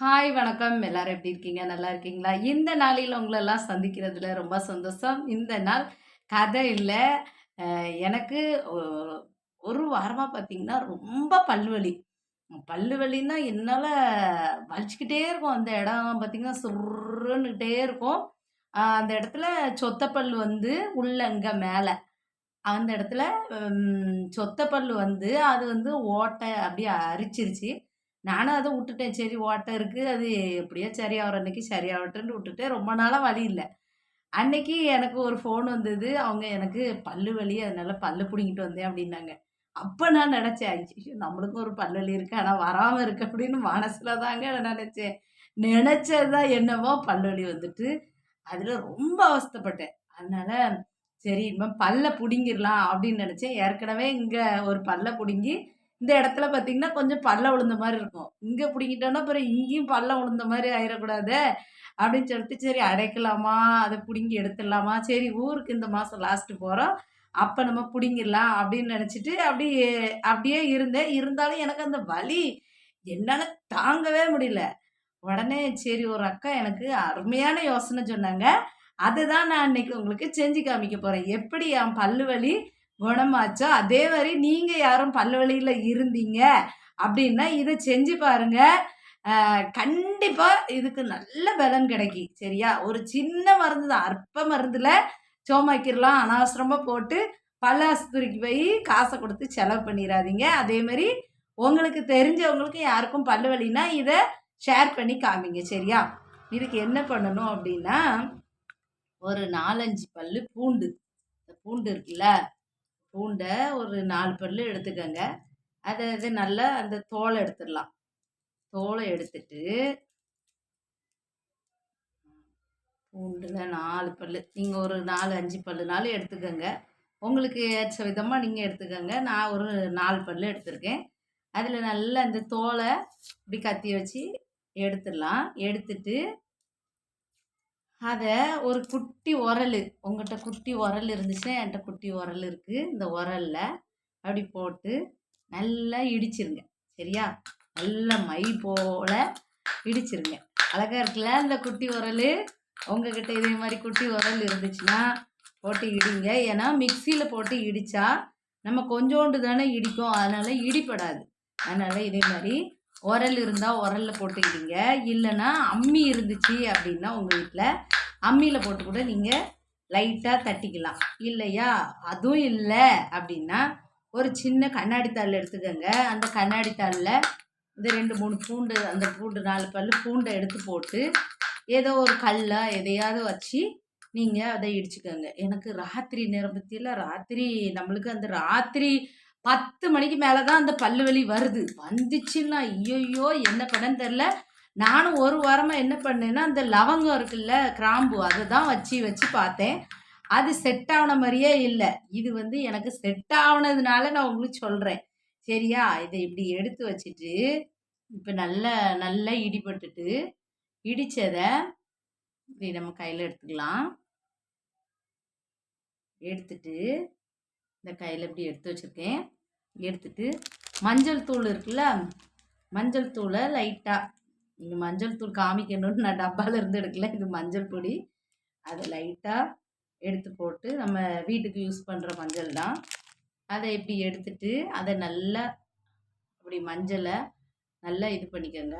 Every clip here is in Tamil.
ஹாய் வணக்கம். எல்லாரும் எப்படி இருக்கீங்க? நல்லா இருக்கீங்களா? இந்த நாளில் உங்களெல்லாம் சந்திக்கிறதுல ரொம்ப சந்தோஷம். இந்த நாள் கதை இல்லை. எனக்கு ஒரு வாரமாக பார்த்தீங்கன்னா ரொம்ப பல்வலி. பல்லு வலின்னா என்னால் வலிச்சுக்கிட்டே இருக்கும். அந்த இடம் பார்த்தீங்கன்னா சுருன்னுக்கிட்டே இருக்கும். அந்த இடத்துல சொத்தப்பல் வந்து உள்ளங்க மேலே. அந்த இடத்துல சொத்தப்பல் வந்து அது வந்து ஓட்டை அப்படியே அரிச்சிருச்சு. நானும் அதை விட்டுட்டேன். சரி ஓட்டை இருக்குது அது எப்படியோ சரியாகிற அன்னைக்கு சரியாகட்டேன்னு விட்டுட்டேன். ரொம்ப நாளாக வலி இல்லை. அன்னைக்கு எனக்கு ஒரு ஃபோன் வந்தது. அவங்க எனக்கு பல்லு வலி அதனால பல்லு பிடிங்கிட்டு வந்தேன் அப்படின்னாங்க. அப்போ நான் நினச்சேன் நம்மளுக்கும் ஒரு பல்லு வலி இருக்கு. ஆனால் வராமல் இருக்கு அப்படின்னு மனசில் தாங்க நான் நினச்சேன். நினச்சது தான் என்னவோ பல்லு வலி வந்துட்டு அதில் ரொம்ப அவஸ்தைப்பட்டேன். அதனால் சரி இனிமேல் பல்லை பிடுங்கிடலாம் அப்படின்னு நினச்சேன். ஏற்கனவே இங்கே ஒரு பல்லை பிடுங்கி இந்த இடத்துல பார்த்தீங்கன்னா கொஞ்சம் பல்ல விழுந்த மாதிரி இருக்கும். இங்கே பிடிங்கிட்டோன்னா அப்புறம் இங்கேயும் பல்ல விழுந்த மாதிரி ஆயிடக்கூடாது அப்படின்னு சொல்லிட்டு சரி அடைக்கலாமா? அதை பிடுங்கி எடுத்துடலாமா? சரி ஊருக்கு இந்த மாதம் லாஸ்ட்டு போகிறோம் அப்போ நம்ம பிடிங்கிடலாம் அப்படின்னு நினச்சிட்டு அப்படியே அப்படியே இருந்தேன். இருந்தாலும் எனக்கு அந்த வலி என்னால் தாங்கவே முடியல. உடனே சரி ஒரு அக்கா எனக்கு அருமையான யோசனை சொன்னாங்க. அதுதான் நான் இன்னைக்கு உங்களுக்கு செஞ்சு காமிக்க போகிறேன் எப்படி என் பல்லு வலி குணமாச்சோ? அதே மாதிரி நீங்கள் யாரும் பல்லு வலியில் இருந்தீங்க அப்படின்னா இதை செஞ்சு பாருங்க. கண்டிப்பாக இதுக்கு நல்ல பலன் கிடைக்கும் சரியா? ஒரு சின்ன மருந்து தான் அற்ப மருந்தில் சோமாக்கிடலாம் அனாவசரமாக போட்டு பல்ல ஆஸ்பத்திரிக்கு போய் காசை கொடுத்து செலவு பண்ணிடாதீங்க அதே மாதிரி உங்களுக்கு தெரிஞ்சவங்களுக்கு யாருக்கும் பல்லு வலினா இதை ஷேர் பண்ணி காமிங்க சரியா? இதுக்கு என்ன பண்ணணும் அப்படின்னா ஒரு நாலஞ்சு பல்லு பூண்டு இந்த பூண்டு இருக்குல்ல பூண்டை ஒரு நாலு பல்லு எடுத்துக்கோங்க. அதை இது நல்லா அந்த தோலை எடுத்துடலாம். தோலை எடுத்துட்டு பூண்டில் நாலு பல்லு நீங்கள் ஒரு நாலு அஞ்சு பல்லுனாலும் எடுத்துக்கோங்க. உங்களுக்கு ஏற்ற விதமாக நீங்கள் எடுத்துக்கோங்க. நான் ஒரு நாலு பல்லு எடுத்திருக்கேன். அதில் நல்லா அந்த தோலை இப்படி கத்தி வச்சு எடுத்துடலாம். எடுத்துட்டு அதை ஒரு குட்டி உரல் உங்கள்கிட்ட குட்டி உரல் இருந்துச்சுன்னா என்கிட்ட குட்டி உரல் இருக்குது இந்த உரலில் அப்படி போட்டு நல்லா இடிச்சிருங்க. சரியா? நல்லா மை போல் இடிச்சிருங்க. அழகாக இருக்குல்ல இந்த குட்டி உரல்? உங்ககிட்ட இதே மாதிரி குட்டி உரல் இருந்துச்சுன்னா போட்டு இடிங்க. ஏன்னா மிக்சியில் போட்டு இடித்தா நம்ம கொஞ்சோண்டு தானே இடிக்கும். அதனால் இடிப்படாது அதனால் இதே மாதிரி உரல் இருந்தால் உரலில் போட்டுக்கிட்டீங்க. இல்லைன்னா அம்மி இருந்துச்சு அப்படின்னா உங்கள் வீட்டில் அம்மியில் போட்டு கூட நீங்கள் லைட்டாக தட்டிக்கலாம். இல்லையா? அதுவும் இல்லை அப்படின்னா ஒரு சின்ன கண்ணாடி தாள் எடுத்துக்கோங்க. அந்த கண்ணாடி தாளில் இந்த ரெண்டு மூணு பூண்டு அந்த பூண்டு நாலு பல்லு பூண்டை எடுத்து போட்டு ஏதோ ஒரு கல்லை எதையாவது வச்சு நீங்கள் அதை இடிச்சுக்கோங்க. எனக்கு ராத்திரி நேரம் பற்றியில் ராத்திரி நம்மளுக்கு அந்த ராத்திரி பத்து மணிக்கு மேலே தான் அந்த பல்லு வலி வருது. வந்துச்சுன்னா ஐயோயோ என்ன பண்ணன்னு தெரில நானும் ஒரு வாரமாக என்ன பண்ணேன்னா அந்த லவங்கம் இருக்குல்ல கிராம்பு அதை தான் வச்சு வச்சு பார்த்தேன். அது செட் ஆன மாதிரியே இல்லை. இது வந்து எனக்கு செட் ஆனதுனால நான் உங்களுக்கு சொல்கிறேன் சரியா? இதை இப்படி எடுத்து வச்சுட்டு இப்போ நல்ல நல்லா இடிபட்டுட்டு இடித்ததை இப்படி நம்ம கையில் எடுத்துக்கலாம். எடுத்துட்டு இந்த கையில் இப்படி எடுத்து வச்சுருக்கேன். எடுத்துட்டு மஞ்சள் தூள் இருக்குல்ல மஞ்சள் தூளை லைட்டாக நீங்கள் மஞ்சள் தூள் காமிக்கணும்னு நான் டப்பாவில் இருந்து எடுக்கல இது மஞ்சள் பொடி. அதை லைட்டாக எடுத்து போட்டு நம்ம வீட்டுக்கு யூஸ் பண்ணுற மஞ்சள் தான். அதை இப்படி எடுத்துட்டு அதை நல்லா அப்படி மஞ்சளை நல்லா இது பண்ணிக்கோங்க.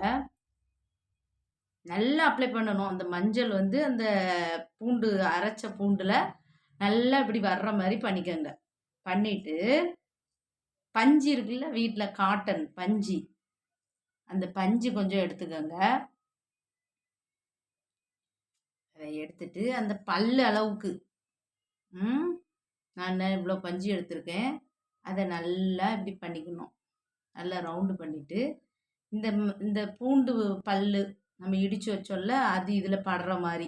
நல்லா அப்ளை பண்ணணும். அந்த மஞ்சள் வந்து அந்த பூண்டு அரைச்ச பூண்டில் நல்லா இப்படி வர்ற மாதிரி பண்ணிக்கோங்க. பண்ணிவிட்டு பஞ்சு இருக்குல்ல வீட்டில் காட்டன் பஞ்சு. அந்த பஞ்சு கொஞ்சம் எடுத்துக்கோங்க. அதை எடுத்துட்டு அந்த பல்லு அளவுக்கு. ம்? நான் இவ்வளோ பஞ்சு எடுத்திருக்கேன்? அதை நல்லா இப்படி பண்ணிக்கணும். நல்லா ரவுண்டு பண்ணிவிட்டு இந்த இந்த பூண்டு பல்லு நம்ம இடித்து வச்சோம்ல அது இதில் படுற மாதிரி.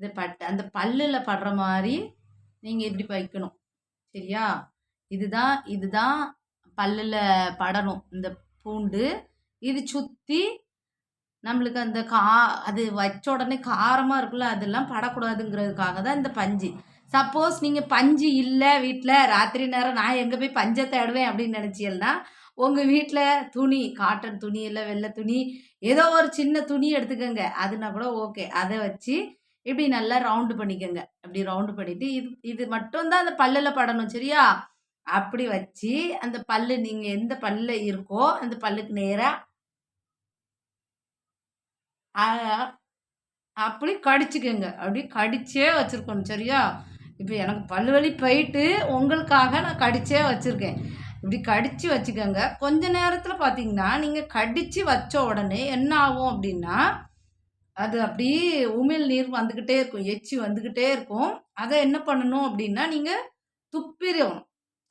இந்த பட்டு அந்த பல்லில் படுற மாதிரி நீங்கள் இப்படி வைக்கணும் சரியா? இதுதான் இதுதான் பல்லில் படணும். இந்த பூண்டு. இது சுற்றி நம்மளுக்கு அந்த கா அது வச்ச உடனே காரமாக இருக்குல்ல அதெல்லாம் படக்கூடாதுங்கிறதுக்காக தான் இந்த பஞ்சு. சப்போஸ் நீங்கள் பஞ்சு இல்லை வீட்டில் ராத்திரி நேரம் நான் எங்கே போய் பஞ்சை தேடுவேன் அப்படின்னு நினச்சியல்னா உங்கள் வீட்டில் துணி, காட்டன் துணி இல்லை வெள்ளை துணி, ஏதோ ஒரு சின்ன துணி எடுத்துக்கோங்க. அதுனா கூட ஓகே. அதை வச்சு இப்படி நல்லா ரவுண்டு பண்ணிக்கோங்க. அப்படி ரவுண்டு பண்ணிவிட்டு இது இது மட்டும்தான் அந்த பல்லில் படணும் சரியா? அப்படி வச்சு அந்த பல்லு நீங்க எந்த பல்ல இருக்கோ, அந்த பல்லுக்கு நேரா அப்படி கடிச்சுக்கோங்க அப்படி கடிச்சே வச்சிருக்கணும் சரியா? இப்ப எனக்கு பல்லு வலி போயிட்டு, உங்களுக்காக நான் கடிச்சே வச்சிருக்கேன். இப்படி கடிச்சு வச்சுக்கோங்க கொஞ்ச நேரத்தில் பார்த்தீங்கன்னா, நீங்க கடிச்சு வச்ச உடனே என்ன ஆகும் அப்படின்னா அது அப்படி உமிழ் நீர் வந்துகிட்டே இருக்கும். எச்சி வந்துகிட்டே இருக்கும். அதை என்ன பண்ணணும் அப்படின்னா நீங்க துப்பிடும்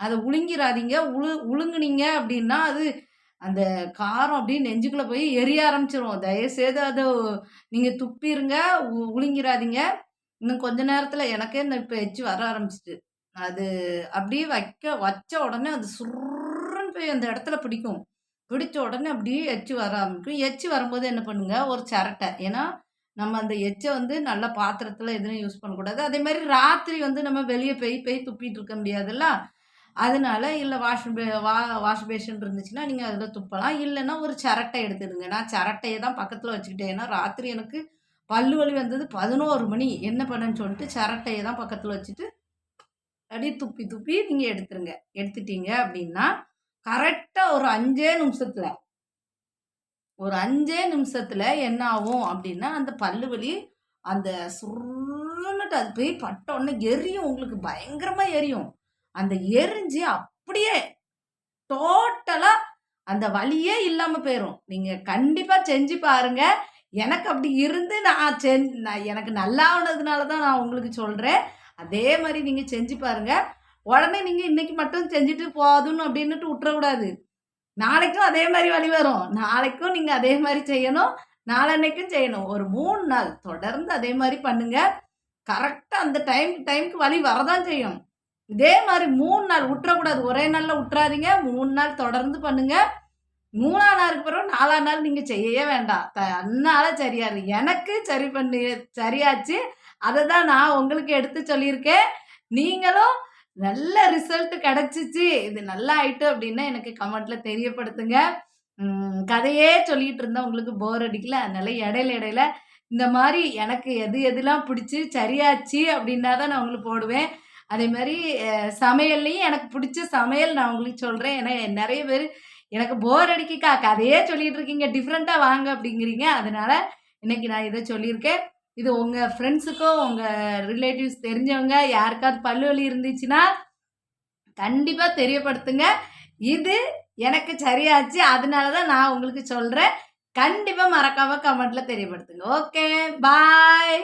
அதை உழுங்கிறாதீங்க. உழு உழுங்குனீங்க அப்படின்னா அது அந்த காரம் அப்படியே நெஞ்சுக்குள்ளே போய் எரிய ஆரம்பிச்சுரும். தயவுசெய்து அதை நீங்கள் துப்பிடுங்க உழுங்கிறாதீங்க. இன்னும் கொஞ்ச நேரத்தில் எனக்கே இந்த இப்போ எச்சி வர ஆரம்பிச்சிட்டு அது அப்படியே வைக்க வச்ச உடனே அது சுருன்னு போய் அந்த இடத்துல பிடிக்கும். பிடிச்ச உடனே அப்படியே எச்சி வர ஆரம்பிக்கும். எச்சி வரும்போது என்ன பண்ணுங்க, ஒரு சரட்டை ஏன்னா, நம்ம அந்த எச்சை வந்து நல்ல பாத்திரத்தில் எதுவும் யூஸ் பண்ணக்கூடாது. அதேமாரி ராத்திரி வந்து நம்ம வெளியே போய் போய் துப்பிட்டு இருக்க முடியாதுல்ல. அதனால இல்லை வாஷ் பே வா வாஷ் பேஷன் இருந்துச்சுன்னா, நீங்கள் அதில் துப்பலாம். இல்லைன்னா ஒரு சரட்டை எடுத்துடுங்க. நான் சரட்டையை தான் பக்கத்தில் வச்சுக்கிட்டேன். ஏன்னா, ராத்திரி எனக்கு பல்லு வலி வந்தது 11 மணி. என்ன பண்ணேன்னு சொல்லிட்டு சரட்டையை தான் பக்கத்தில் வச்சுட்டு அப்டியே துப்பி துப்பி நீங்கள் எடுத்துருங்க. எடுத்துட்டீங்க அப்படின்னா கரெக்டாக ஒரு அஞ்சே நிமிஷத்தில் ஒரு அஞ்சே நிமிஷத்தில் என்ன ஆகும் அப்படின்னா அந்த பல்லு வலி அந்த சுருன்னுட்டு அது போய் பட்ட உடனே எரியும் உங்களுக்கு பயங்கரமாக எரியும். அந்த எரிஞ்சு அப்படியே டோட்டலா அந்த வலியே இல்லாம போயிரும். நீங்க கண்டிப்பா செஞ்சு பாருங்க. எனக்கு அப்படி இருந்து நான் செஞ்சு நான் எனக்கு நல்லாவுனதுனால தான் நான் உங்களுக்கு சொல்றேன். அதே மாதிரி நீங்க செஞ்சு பாருங்க. உடனே நீங்க இன்னைக்கு மட்டும் செஞ்சுட்டு போதும்னு அப்டின்னுட்டு விட்டுறக்கூடாது நாளைக்கும் அதே மாதிரி வலி வரும். நாளைக்கும் நீங்க அதே மாதிரி செய்யணும். நாளன்னைக்கும் செய்யணும். ஒரு மூணு நாள் தொடர்ந்து அதே மாதிரி பண்ணுங்க. கரெக்டாக அந்த டைம் டைம்க்கு வலி வரதான் செய்யும். இதே மாதிரி மூணு நாள் விட்டுறக்கூடாது ஒரே நாளில் விட்டுறாதீங்க மூணு நாள் தொடர்ந்து பண்ணுங்க. மூணாம் நாளுக்கு பிறகு நாலாம் நாள் நீங்கள் செய்யவே வேண்டாம். தன்னால சரியாது எனக்கு சரி பண்ணி சரியாச்சு. அதை தான் நான் உங்களுக்கு எடுத்து சொல்லியிருக்கேன். நீங்களும் நல்ல ரிசல்ட் கிடச்சிச்சு இது நல்லா ஆயிட்டு அப்படின்னா எனக்கு கமெண்ட்ல தெரியப்படுத்துங்க. கதையே சொல்லிட்டு இருந்தா உங்களுக்கு போர் அடிக்கல. அதனால இடையில இடையில இந்த மாதிரி எனக்கு எது எதுலாம் பிடிச்சி சரியாச்சு அப்படின்னா தான் நான் உங்களுக்கு போடுவேன். அதே மாதிரி சமையல்லையும் எனக்கு பிடிச்ச சமையல் நான் உங்களுக்கு சொல்கிறேன் ஏன்னா நிறைய பேர் எனக்கு போர் அடிக்குக்கா கதையே சொல்லிட்டு இருக்கீங்க. டிஃப்ரெண்ட்டாக வாங்க அப்படிங்கிறீங்க அதனால இன்னைக்கு நான் இதை சொல்லியிருக்கேன். இது உங்கள் ஃப்ரெண்ட்ஸுக்கோ, உங்கள் ரிலேட்டிவ்ஸ் தெரிஞ்சவங்க யாருக்காவது பல்லு வலி இருந்துச்சுன்னா, கண்டிப்பாக தெரியப்படுத்துங்க. இது எனக்கு சரியாச்சு. அதனால தான் நான் உங்களுக்கு சொல்கிறேன் கண்டிப்பாக மறக்காமல் கமெண்ட்டில் தெரியப்படுத்துங்க. ஓகே. பாய்.